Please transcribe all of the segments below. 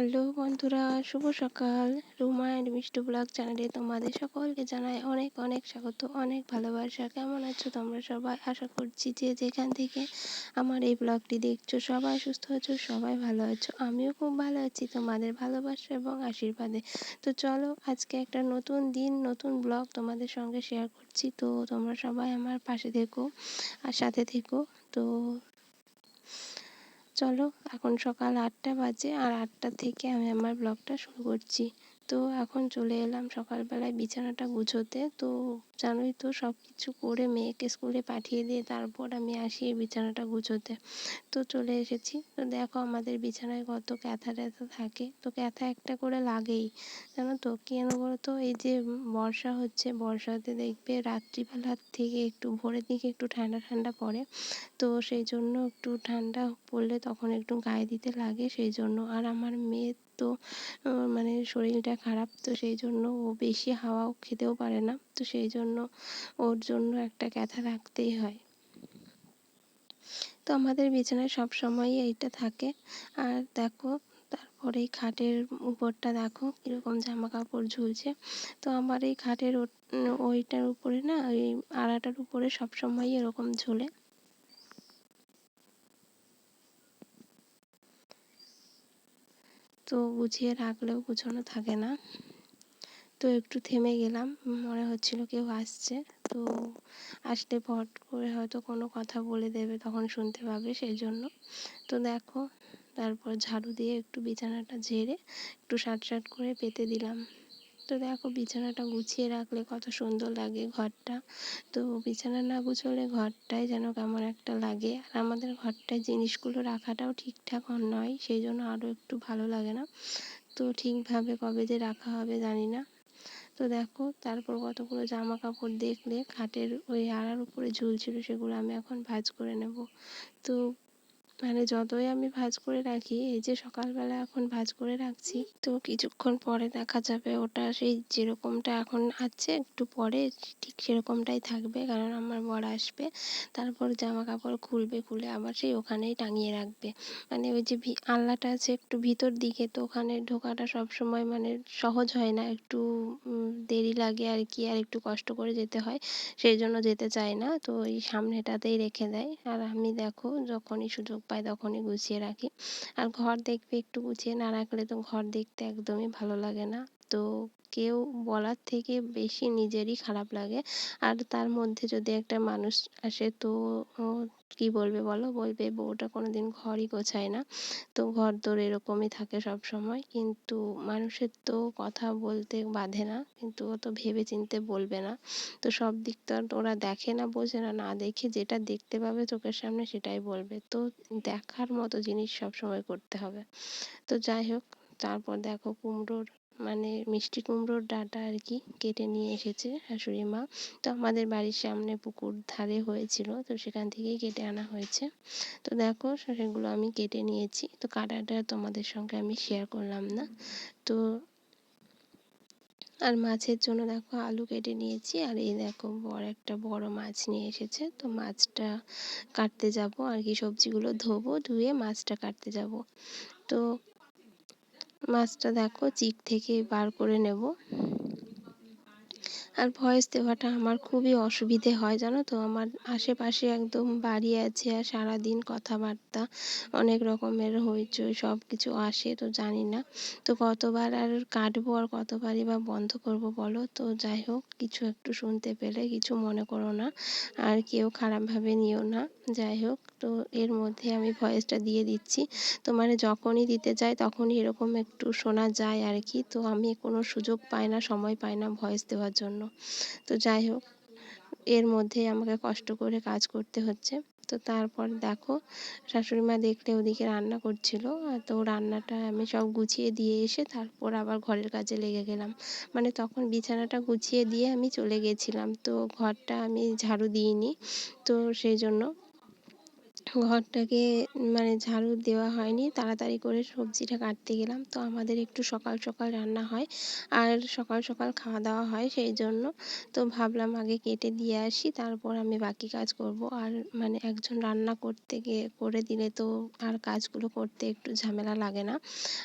Hello বন্ধুরা, শুভ সকাল। Ruma and মিষ্টি ব্লগ চ্যানেলে তোমাদের সকলকে জানাই অনেক অনেক স্বাগত, অনেক ভালোবাসা। কেমন আছো তোমরা সবাই? আশা করছি যে যেখান থেকে আমার এই ব্লগটি দেখছ সবাই সুস্থ আছো, সবাই ভালো আছো। আমিও খুব ভালো আছি, তোমাদের ভালোবাসা এবং আশীর্বাদে। তো চলো আজকে একটা নতুন দিন, নতুন ব্লগ তোমাদের সঙ্গে শেয়ার করছি। তো তোমরা সবাই আমার পাশে থেকো আর সাথে থেকো। তো চলো, এখন সকাল আটটা বাজে আর আটটা থেকে আমি আমার ব্লগটা শুরু করছি। তো এখন চলে এলাম সকালবেলায় বিছানাটা গুছোতে। তো জানোই তো সব কিছু করে মেয়েকে স্কুলে পাঠিয়ে দিয়ে তারপর আমি আসি এই বিছানাটা গুছোতে। তো চলে এসেছি। তো দেখো আমাদের বিছানায় কত ক্যাথা ট্যাথা থাকে। তো ক্যাথা একটা করে লাগেই। জানো তো? কেন বলতো? এই যে বর্ষা হচ্ছে, বর্ষাতে দেখবে রাত্রিবেলার থেকে একটু ভোরের দিকে একটু ঠান্ডা ঠান্ডা পড়ে। তো সেই জন্য একটু ঠান্ডা পড়লে তখন একটু গায়ে দিতে লাগে সেই জন্য। আর আমার মেয়ের তো মানে শরীরটা খারাপ, তো সেই জন্য ও বেশি হাওয়াও খেতেও পারে না। তো সেই জন্য ওর জন্য একটা ক্যাথা রাখতেই হয়। তো আমাদের বিছানায় সব সময়ই এইটা থাকে। আর দেখো, তারপরে খাটের উপরটা দেখো, কীরকম জামা কাপড় ঝুলছে। তো আমার এই খাটের ওইটার উপরে না ওই আড়াটার উপরে সবসময়ই এরকম ঝুলে। তো গুছিয়ে রাখলেও গুছানো থাকে না। তো একটু থেমে গেলাম। মনে হচ্ছিল কেউ আসছে। তো আসলে পট করে হয়তো কোনো কথা বলে দেবে, তখন শুনতে পাবে সেই জন্য তো দেখো, তারপর ঝাড়ু দিয়ে একটু বিছানাটা ঝেড়ে একটু সাট সাট করে পেতে দিলাম। তো দেখো, বিছানাটা গুছিয়ে রাখলে কত সুন্দর লাগে ঘরটা। তো বিছানা না গুছোলে ঘরটাই যেন কেমন একটা লাগে। আর আমাদের ঘরটায় জিনিসগুলো রাখাটাও ঠিকঠাক নয় সেই জন্য আরও একটু ভালো লাগে না। তো ঠিকভাবে কবে যে রাখা হবে জানি না। তো দেখো, তারপর কতগুলো জামা কাপড় দেখলে খাটের ওই আড়ার উপরে ঝুলছিল, সেগুলো আমি এখন ভাঁজ করে নেব। তো মানে যতই আমি ভাঁজ করে রাখি, এই যে সকালবেলা এখন ভাঁজ করে রাখছি, তো কিছুক্ষণ পরে দেখা যাবে ওটা সেই যেরকমটা এখন আছে, একটু পরে ঠিক সেরকমটাই থাকবে কারণ আমার বর আসবে, তারপর জামা কাপড় খুলবে, খুলে আবার সেই ওখানেই টাঙিয়ে রাখবে। মানে ওই যে আলনাটা আছে একটু ভিতর দিকে, তো ওখানে ঢোকাটা সব সময় মানে সহজ হয় না, একটু দেরি লাগে আর কি, আর একটু কষ্ট করে যেতে হয়, সেই জন্য যেতে চায় না, তো ওই সামনেটাতেই রেখে দেয়। আর আমি দেখো যখনই সুযোগ পাই তখনই গুছিয়ে রাখি। আর ঘর দেখবে একটু গুছিয়ে না রাখলে তো ঘর দেখতে একদমই ভালো লাগে না। তো কেউ বলার থেকে বেশি নিজেরই খারাপ লাগে। আর তার মধ্যে যদি একটা মানুষ আসে তো কি বলবে বলো? বলবে, বউটা কোনো দিন ঘরই গোছায় না। তো ঘর তোর এরকমই থাকে সব সময় কিন্তু মানুষের তো কথা বলতে বাধে না। কিন্তু ও তো ভেবে চিনতে বলবে না। তো সব দিক তো আর ওরা দেখে না, বোঝে না। না দেখে যেটা দেখতে পাবে চোখের সামনে সেটাই বলবে। তো দেখার মতো জিনিস সব সময় করতে হবে। তো যাই হোক, তারপর দেখো কুমড়োর মানে মিষ্টি কুমড়োর ডাঁটা আর কি কেটে নিয়ে এসেছে শাশুড়ি মা। তো আমাদের বাড়ির সামনে পুকুর ধারে হয়েছিল, তো সেখান থেকেই কেটে আনা হয়েছে। তো দেখো সেগুলো আমি কেটে নিয়েছি, তো কাটাটা তোমাদের সঙ্গে আমি শেয়ার করলাম না। তো আর মাছের জন্য দেখো আলু কেটে নিয়েছি, আর এই দেখো বড় একটা বড় মাছ নিয়ে এসেছে। তো মাছটা কাটতে যাব আর কি সবজিগুলো ধোবো, ধুয়ে মাছটা কাটতে যাব। তো মাছটা দেখো, চিক থেকে বার করে নেব। আর ভয়েস দেওয়াটা আমার খুবই অসুবিধে হয়, জানো তো? আমার আশেপাশে একদম বাড়ি আছে আর সারাদিন কথাবার্তা, অনেক রকমের হইচই সব কিছু আসে, তো জানি না। তো কতবার আর কাটবো আর কতবারই বা বন্ধ করব বলো? তো যাই হোক, কিছু একটু শুনতে পেলে, কিছু মনে করো না। আর কেউ খারাপভাবে নিও না, যাই হোক। তো এর মধ্যে আমি ভয়েসটা দিয়ে দিচ্ছি। তো মানে যখনই দিতে যাই, তখনই এরকম একটু শোনা যায় আর কি তো আমি কোনো সুযোগ পাই না, সময় পাই না ভয়েস দেওয়ার জন্য। তো যাই হোক, এর মধ্যেই আমাকে কষ্ট করে কাজ করতে হচ্ছে। তো তারপর দেখো শাশুড়ি মা দেখলে ওদিকে রান্না করছিল। তো রান্নাটা আমি সব গুছিয়ে দিয়ে এসে তারপর আবার ঘরের কাজে লেগে গেলাম। মানে তখন বিছানাটা গুছিয়ে দিয়ে আমি চলে গেছিলাম। তো ঘরটা আমি ঝাড়ু দিইনি। তো সেই জন্য ঘরটাকে মানে ঝাড়ু দেওয়া হয়নি। তাড়াতাড়ি করে সবজিটা কাটতে গেলাম। তো আমাদের একটু সকাল সকাল রান্না হয় আর সকাল সকাল খাওয়া দাওয়া হয় সেই জন্য। তো ভাবলাম আগে কেটে দিয়ে আসি, তারপর আমি বাকি কাজ করব। আর মানে একজন রান্না করতে গিয়ে করে দিলে তো আর কাজগুলো করতে একটু ঝামেলা লাগে না।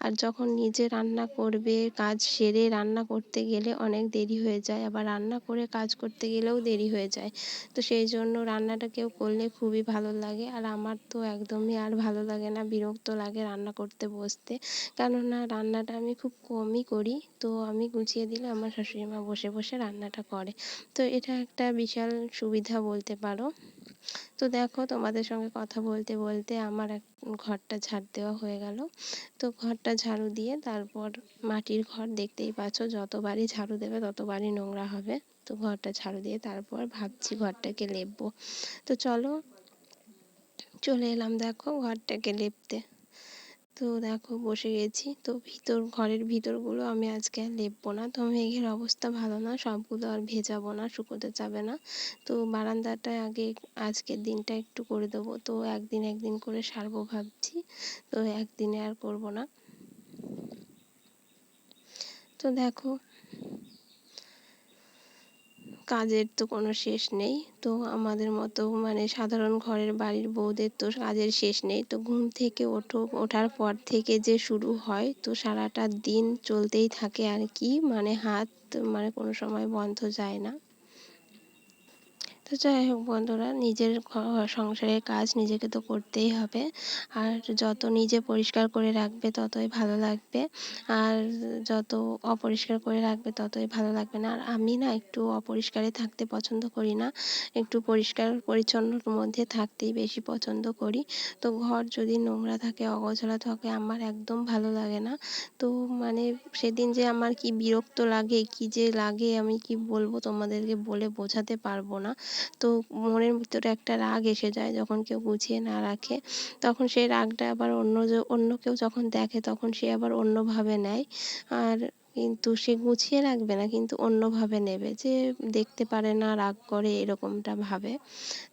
আর যখন নিজে রান্না করবে, কাজ সেরে রান্না করতে গেলে অনেক দেরি হয়ে যায়। আবার রান্না করে কাজ করতে গেলেও দেরি হয়ে যায়। তো সেই জন্য রান্নাটা কেউ করলে খুবই ভালো লাগে। আর আমার তো একদমই আর ভালো লাগে না, বিরক্ত লাগে রান্না করতে, বসতে। কেননা রান্নাটা আমি খুব কমই করি। তো আমি গুছিয়ে দিলে আমার শাশুড়ি মা বসে বসে রান্নাটা করে। তো এটা একটা বিশাল সুবিধা বলতে পারো। তো দেখো তোমাদের সঙ্গে কথা বলতে বলতে আমার এক ঘরটা ঝাড় দেওয়া হয়ে গেল। তো ঘরটা ঝাড়ু দিয়ে তারপর মাটির ঘর দেখতেই পাচ্ছ যতবারই ঝাড়ু দেবে ততবারই নোংরা হবে। তো ঘরটা ঝাড়ু দিয়ে তারপর ভাবছি ঘরটাকে লেপবো। তো চলো চলে এলাম দেখো ঘরটাকে লেপতে। তো দেখো বসে গেছি। তো ভিতর ঘরের ভিতরগুলো আমি আজকে আর লেপবো না। তো মেঘের অবস্থা ভালো না। সবগুলো আর ভেজাবো না, শুকোতে যাবে না। তো বারান্দাটা আগে আজকের দিনটা একটু করে দেবো। তো একদিন একদিন করে সারবো ভাবছি। তো একদিনে আর করব না। তো দেখো কাজের তো কোনো শেষ নেই। তো আমাদের মতো মানে সাধারণ ঘরের বাড়ির বউদের তো কাজের শেষ নেই। তো ঘুম থেকে ওঠো, ওঠার পর থেকে যে শুরু হয়, তো সারাটা দিন চলতেই থাকে আর কি। মানে হাত মানে কোনো সময় বন্ধ যায় না। তো যাই হোক বন্ধুরা, নিজের সংসারের কাজ নিজেকে তো করতেই হবে। আর যত নিজে পরিষ্কার করে রাখবে ততই ভালো লাগবে। আর যত অপরিষ্কার করে রাখবে ততই ভালো লাগবে না। আর আমি না একটু অপরিষ্কারে থাকতে পছন্দ করি না। একটু পরিষ্কার পরিচ্ছন্নর মধ্যে থাকতেই বেশি পছন্দ করি। তো ঘর যদি নোংরা থাকে, অগোছালো থাকে, আমার একদম ভালো লাগে না। তো মানে সেদিন যে আমার কি বিরক্ত লাগে, কি যে লাগে আমি কি বলব তোমাদেরকে বলে বোঝাতে পারব না। তো মনের ভিতরে একটা রাগ এসে যায় যখন কেউ গুছিয়ে না রাখে। তখন সেই রাগটা আবার অন্য অন্য কেউ যখন দেখে তখন সে আবার অন্যভাবে নেয়। আর কিন্তু সে গুছিয়ে রাখবে না, কিন্তু অন্যভাবে নেবে যে দেখতে পারে না, রাগ করে এরকমটা ভাবে।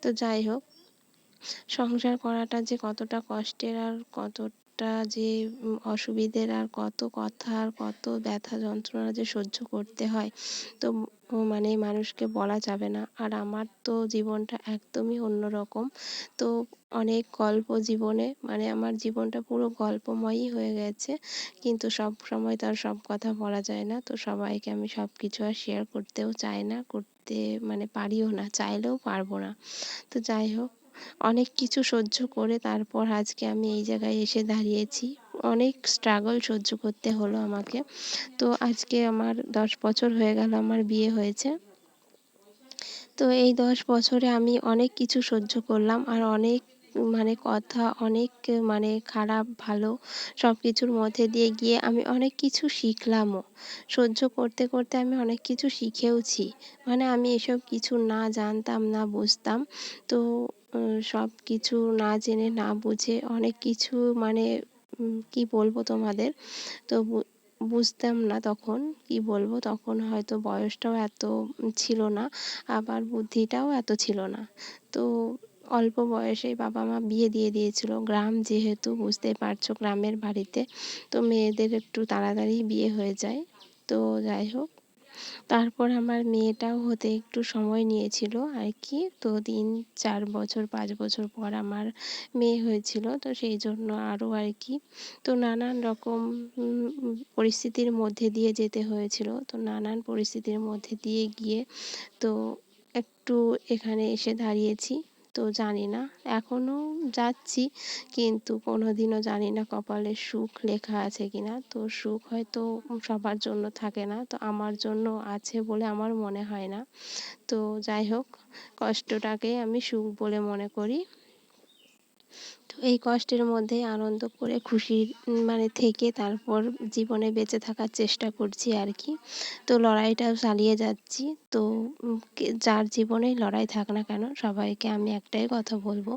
তো যাই হোক, সংসার করাটা যে কতটা কষ্টের আর কতটা যে অসুবিধের আর কত কথা আর কত ব্যথা যন্ত্রণা যে সহ্য করতে হয়, তো মানে মানুষকে বলা যাবে না। আর আমার তো জীবনটা একদমই অন্যরকম। তো অনেক গল্প জীবনে মানে আমার জীবনটা পুরো গল্পময়ই হয়ে গেছে, কিন্তু সব সময় তার সব কথা বলা যায় না। তো সবাইকে আমি সব কিছু আর শেয়ার করতেও চাই না, করতে মানে পারিও না, চাইলেও পারব না। তো যাই হোক অনেক কিছু সহ্য করে তারপর আজকে আমি এই জায়গায় এসে দাঁড়িয়েছি। অনেক স্ট্রাগল সহ্য করতে হলো আমাকে। তো আজকে আমার দশ বছর হয়ে গেল আমার বিয়ে হয়েছে। তো এই দশ বছরে আমি অনেক কিছু সহ্য করলাম আর অনেক মানে কথা, অনেক মানে খারাপ, ভালো সব কিছুর মধ্যে দিয়ে গিয়ে আমি অনেক কিছু শিখলামও। সহ্য করতে করতে আমি অনেক কিছু শিখেওছি। মানে আমি এসব কিছু না জানতাম, না বুঝতাম। তো সব কিছু না জেনে, না বুঝে অনেক কিছু মানে কি বলব তোমাদের? তো বুঝতাম না তখন কি বলব? তখন হয়তো বয়সটাও এত ছিল না, আবার বুদ্ধিটাও এত ছিল না। তো অল্প বয়সেই বাবা মা বিয়ে দিয়ে দিয়েছিল, গ্রাম যেহেতু বুঝতেই পারছ, গ্রামের বাড়িতে। তো মেয়েদের একটু তাড়াতাড়ি বিয়ে হয়ে যায়। তো যাই হোক তারপর আমার মেয়েটাও হতে একটু সময় নিয়েছিল আর কি। তো তিন, চার বছর, পাঁচ বছর পর আমার মেয়ে হয়েছিল। তো সেই জন্য আরও আর কি। তো নানান রকম পরিস্থিতির মধ্যে দিয়ে যেতে হয়েছিল। তো নানান পরিস্থিতির মধ্যে দিয়ে গিয়ে তো একটু এখানে এসে দাঁড়িয়েছি। তো জানি না। এখনও যাচ্ছি, কিন্তু কোনো দিনও জানি না কপালে সুখ লেখা আছে কি না তো সুখ হয়তো সবার জন্য থাকে না, তো আমার জন্য আছে বলে আমার মনে হয় না। তো যাই হোক, কষ্টটাকে আমি সুখ বলে মনে করি। তো এই কষ্টের মধ্যে আনন্দ করে খুশি মানে থেকে তারপর জীবনে বেঁচে থাকার চেষ্টা করছি আর কি তো লড়াইটাও চালিয়ে যাচ্ছি। তো যার জীবনেই লড়াই থাক না কেন, সবাইকে আমি একটাই কথা বলব,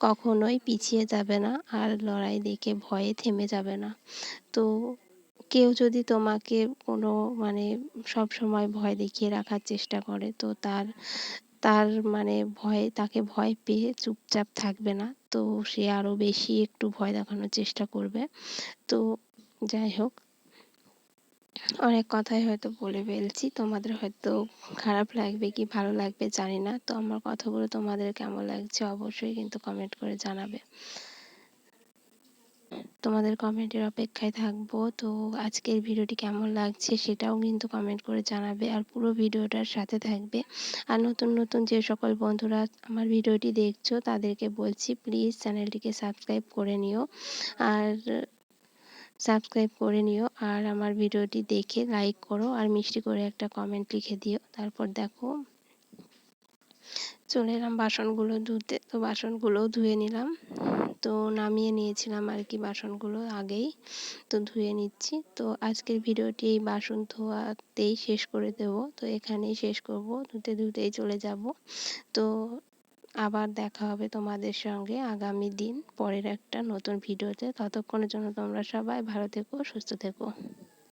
কখনোই পিছিয়ে যাবে না আর লড়াই দেখে ভয়ে থেমে যাবে না। তো কেউ যদি তোমাকে কোনো মানে সব সময় ভয় দেখিয়ে রাখার চেষ্টা করে, তো তার তার মানে ভয়ে, তাকে ভয় পেয়ে চুপচাপ থাকবে না। তো সে আরও বেশি একটু ভয় দেখানোর চেষ্টা করবে। তো যাই হোক, অনেক কথাই হয়তো বলে ফেলছি। তোমাদের হয়তো খারাপ লাগবে কি ভালো লাগবে জানি না। তো আমার কথাগুলো তোমাদের কেমন লাগছে অবশ্যই কিন্তু কমেন্ট করে জানাবে। তোমাদের কমেন্টের অপেক্ষায় থাকব। তো আজকের ভিডিওটি কেমন লাগছে সেটাও কিন্তু কমেন্ট করে জানাবে আর পুরো ভিডিওটার সাথে থাকবে। আর নতুন নতুন যে সকল বন্ধুরা আমার ভিডিওটি দেখছ তাদেরকে বলছি প্লিজ চ্যানেলটিকে সাবস্ক্রাইব করে নিও। আর সাবস্ক্রাইব করে নিও আর আমার ভিডিওটি দেখে লাইক করো আর মিষ্টি করে একটা কমেন্ট লিখে দিও। তারপর দেখো চলে এলাম বাসনগুলো ধুতে। তো বাসনগুলোও ধুয়ে নিলাম। তো নামিয়ে নিয়েছিলাম আর কি বাসনগুলো আগেই, তো ধুয়ে নিচ্ছি। তো আজকের ভিডিওটি এই বাসন ধোয়াতেই শেষ করে দেব। তো এখানেই শেষ করব, ধুতে ধুতেই চলে যাব। তো আবার দেখা হবে তোমাদের সঙ্গে আগামী দিন পরের একটা নতুন ভিডিওতে। ততক্ষণের জন্য তোমরা সবাই ভালো থেকো, সুস্থ থেকো।